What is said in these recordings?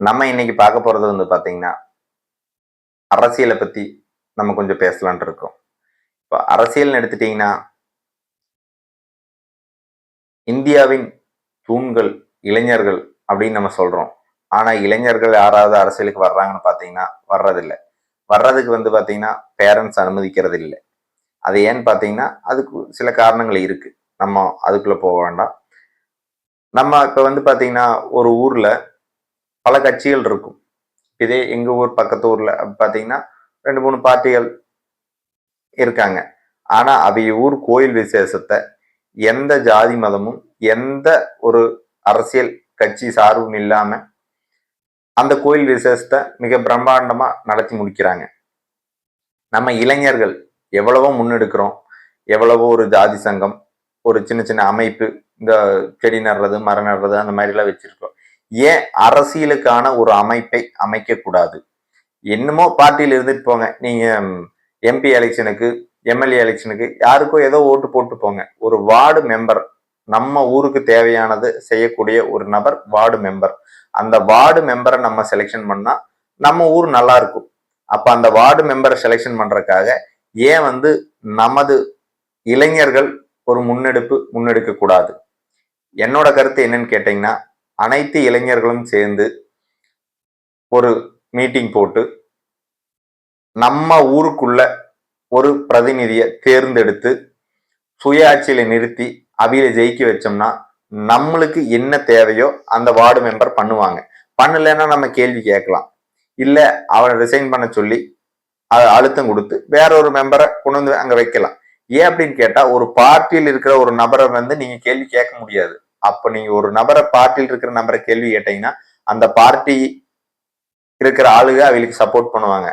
நம்ம இன்னைக்கு பார்க்க போறது வந்து பார்த்தீங்கன்னா அரசியலை பத்தி நம்ம கொஞ்சம் பேசலான் இருக்கோம். இப்போ அரசியல்னு எடுத்துட்டீங்கன்னா இந்தியாவின் தூண்கள் இளைஞர்கள் அப்படின்னு நம்ம சொல்றோம். ஆனா இளைஞர்கள் யாராவது அரசியலுக்கு வர்றாங்கன்னு பார்த்தீங்கன்னா வர்றதில்லை. வர்றதுக்கு வந்து பார்த்தீங்கன்னா பேரண்ட்ஸ் அனுமதிக்கிறது இல்லை அது ஏன்னு பார்த்தீங்கன்னா அதுக்கு சில காரணங்கள் இருக்கு. நம்ம அதுக்குள்ள போக வேண்டாம். நம்ம இப்போ வந்து பார்த்தீங்கன்னா ஒரு ஊரில் பல கட்சிகள் இருக்கும். இதே எங்க ஊர் பக்கத்து ஊர்ல பாத்தீங்கன்னா ரெண்டு மூணு பார்ட்டிகள் இருக்காங்க. ஆனா அவைய ஊர் கோயில் விசேஷத்தை எந்த ஜாதி மதமும் எந்த ஒரு அரசியல் கட்சி சார்பும் இல்லாம அந்த கோயில் விசேஷத்தை மிக பிரம்மாண்டமா நடத்தி முடிக்கிறாங்க. நம்ம இளைஞர்கள் எவ்வளவோ முன்னெடுக்கிறோம். எவ்வளவோ ஒரு ஜாதி சங்கம் ஒரு சின்ன சின்ன அமைப்பு இந்த செடி நடுறது மரம் நடுறது அந்த மாதிரிலாம் வச்சுருக்கோம் வச்சிருக்கோம். ஏன் அரசியலுக்கான ஒரு அமைப்பை அமைக்க கூடாது? என்னமோ பார்ட்டியில் இருந்துட்டு போங்க. நீங்க எம்பி எலெக்ஷனுக்கு எம்எல்ஏ எலெக்ஷனுக்கு யாருக்கோ ஏதோ ஓட்டு போட்டு போங்க. ஒரு வார்டு மெம்பர் நம்ம ஊருக்கு தேவையானது செய்யக்கூடிய ஒரு நபர் வார்டு மெம்பர் அந்த வார்டு மெம்பரை நம்ம செலெக்ஷன் பண்ணா நம்ம ஊர் நல்லா இருக்கும் அப்ப அந்த வார்டு மெம்பரை செலெக்ஷன் பண்றதுக்காக ஏன் வந்து நமது இளைஞர்கள் ஒரு முன்னெடுப்பு முன்னெடுக்க கூடாது? என்னோட கருத்து என்னன்னு கேட்டீங்கன்னா அனைத்து இளைஞர்களும் சேர்ந்து ஒரு மீட்டிங் போட்டு நம்ம ஊருக்குள்ள ஒரு பிரதிநிதியை தேர்ந்தெடுத்து சுயாட்சியில நிறுத்தி அவியில ஜெயிக்க வச்சோம்னா நம்மளுக்கு என்ன தேவையோ அந்த வார்டு மெம்பர் பண்ணுவாங்க. பண்ணலைன்னா நம்ம கேள்வி கேட்கலாம். இல்லை அவனை ரிசைன் பண்ண சொல்லி அழுத்தம் கொடுத்து வேற ஒரு மெம்பரை கொண்டு வந்து அங்கே வைக்கலாம். ஏன் அப்படின்னு கேட்டால் ஒரு பார்ட்டியில் இருக்கிற ஒரு நபரை வந்து நீங்கள் கேள்வி கேட்க முடியாது. அப்ப நீங்க ஒரு நபரை பார்ட்டியில் இருக்கிற நபரை கேள்வி கேட்டீங்கன்னா அந்த பார்ட்டி இருக்கிற ஆளுக அவங்களுக்கு சப்போர்ட் பண்ணுவாங்க.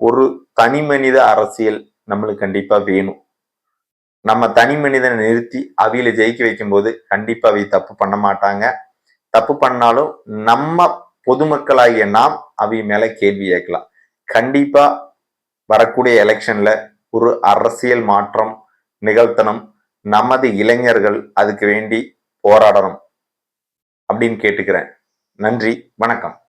ஒரு தனி மனித அரசியல் நம்மளுக்கு கண்டிப்பா வேணும். நம்ம தனி மனிதனை நிறுத்தி அவியில ஜெயிக்க வைக்கும்போது கண்டிப்பா அவை தப்பு பண்ண மாட்டாங்க. தப்பு பண்ணாலும் நம்ம பொதுமக்களாகிய நாம் அவை மேல கேள்வி கேட்கலாம். கண்டிப்பா வரக்கூடிய எலெக்ஷன்ல ஒரு அரசியல் மாற்றம் நிகழ்த்தணும் நமது இளைஞர்கள் அதுக்கு வேண்டி போராடணும் அப்படின்னு கேட்டுக்கிறேன். நன்றி வணக்கம்.